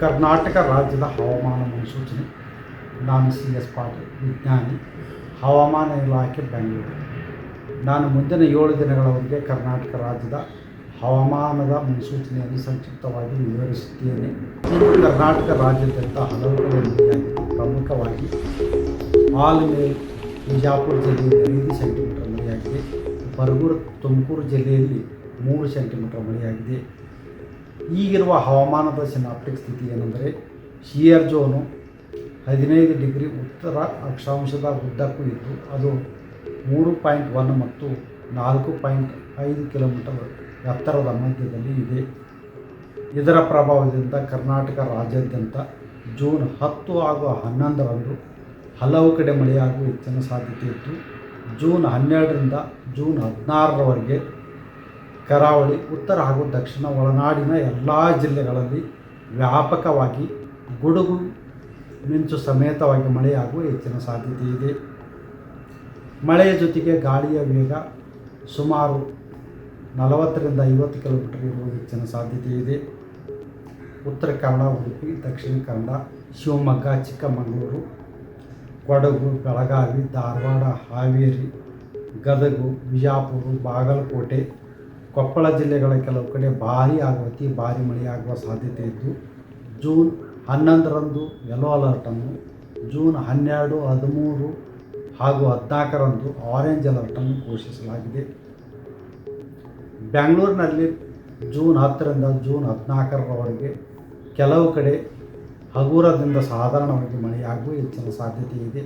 ಕರ್ನಾಟಕ ರಾಜ್ಯದ ಹವಾಮಾನ ಮುನ್ಸೂಚನೆ, ನಾನು ಸಿ ಎಸ್ ಪಾಟೀಲ್, ವಿಜ್ಞಾನಿ, ಹವಾಮಾನ ಇಲಾಖೆ, ಬೆಂಗಳೂರು. ನಾನು ಮುಂದಿನ ಏಳು ದಿನಗಳವರೆಗೆ ಕರ್ನಾಟಕ ರಾಜ್ಯದ ಹವಾಮಾನದ ಮುನ್ಸೂಚನೆಯನ್ನು ಸಂಕ್ಷಿಪ್ತವಾಗಿ ವಿವರಿಸುತ್ತೇನೆ. ಕರ್ನಾಟಕ ರಾಜ್ಯಾದ್ಯಂತ ಹಲವು ಕಡೆ ಪ್ರಮುಖವಾಗಿ ಆಲ್ಮೇಲ್ ಬಿಜಾಪುರ ಜಿಲ್ಲೆಯಲ್ಲಿ ಐದು ಸೆಂಟಿಮೀಟರ್ ಮಳೆಯಾಗಿದೆ ಬರಗೂರು ತುಮಕೂರು ಜಿಲ್ಲೆಯಲ್ಲಿ ಮೂರು ಸೆಂಟಿಮೀಟರ್ ಮಳೆಯಾಗಿದೆ. ಈಗಿರುವ ಹವಾಮಾನದ ಸಿನಾಪ್ಟಿಕ್ ಸ್ಥಿತಿ ಏನೆಂದರೆ, ಶಿಯರ್ ಜೋನು ಹದಿನೈದು ಡಿಗ್ರಿ ಉತ್ತರ ಅಕ್ಷಾಂಶದ ಉದ್ದಕ್ಕೂ ಇದ್ದು, ಅದು ಮೂರು ಪಾಯಿಂಟ್ ಒನ್ ಮತ್ತು ನಾಲ್ಕು ಪಾಯಿಂಟ್ ಐದು ಕಿಲೋಮೀಟರ್ ಎತ್ತರದ ಮಧ್ಯದಲ್ಲಿ ಇದೆ. ಇದರ ಪ್ರಭಾವದಿಂದ ಕರ್ನಾಟಕ ರಾಜ್ಯಾದ್ಯಂತ ಜೂನ್ ಹತ್ತು ಹಾಗೂ ಹನ್ನೊಂದರಂದು ಹಲವು ಕಡೆ ಮಳೆಯಾಗುವ ಹೆಚ್ಚಿನ ಸಾಧ್ಯತೆ ಇತ್ತು. ಜೂನ್ ಹನ್ನೆರಡರಿಂದ ಜೂನ್ ಹದಿನಾರರವರೆಗೆ ಕರಾವಳಿ, ಉತ್ತರ ಹಾಗೂ ದಕ್ಷಿಣ ಒಳನಾಡಿನ ಎಲ್ಲ ಜಿಲ್ಲೆಗಳಲ್ಲಿ ವ್ಯಾಪಕವಾಗಿ ಗುಡುಗು ಮಿಂಚು ಸಮೇತವಾಗಿ ಮಳೆಯಾಗುವ ಹೆಚ್ಚಿನ ಸಾಧ್ಯತೆ ಇದೆ. ಮಳೆಯ ಜೊತೆಗೆ ಗಾಳಿಯ ವೇಗ ಸುಮಾರು ನಲವತ್ತರಿಂದ ಐವತ್ತು ಕಿಲೋಮೀಟರ್ ಇರುವ ಹೆಚ್ಚಿನ ಸಾಧ್ಯತೆ ಇದೆ. ಉತ್ತರ ಕನ್ನಡ, ಉಡುಪಿ, ದಕ್ಷಿಣ ಕನ್ನಡ, ಶಿವಮೊಗ್ಗ, ಚಿಕ್ಕಮಗಳೂರು ಕೊಡಗು, ಬೆಳಗಾವಿ, ಧಾರವಾಡ, ಹಾವೇರಿ, ಗದಗು, ಬಿಜಾಪುರ, ಬಾಗಲಕೋಟೆ, ಕೊಪ್ಪಳ ಜಿಲ್ಲೆಗಳ ಕೆಲವು ಕಡೆ ಭಾರಿ ಆಗುವ ಅತಿ ಭಾರಿ ಮಳೆಯಾಗುವ ಸಾಧ್ಯತೆ ಇದ್ದು, ಜೂನ್ ಹನ್ನೊಂದರಂದು ಯೆಲ್ಲೋ ಅಲರ್ಟನ್ನು ಜೂನ್ ಹನ್ನೆರಡು, ಹದಿಮೂರು ಹಾಗೂ ಹದಿನಾಲ್ಕರಂದು ಆರೆಂಜ್ ಅಲರ್ಟನ್ನು ಘೋಷಿಸಲಾಗಿದೆ. ಬೆಂಗಳೂರಿನಲ್ಲಿ ಜೂನ್ ಹತ್ತರಿಂದ ಜೂನ್ ಹದಿನಾಲ್ಕರವರೆಗೆ ಕೆಲವು ಕಡೆ ಹಗುರದಿಂದ ಸಾಧಾರಣವಾಗಿ ಮಳೆಯಾಗುವ ಹೆಚ್ಚಿನ ಸಾಧ್ಯತೆ ಇದೆ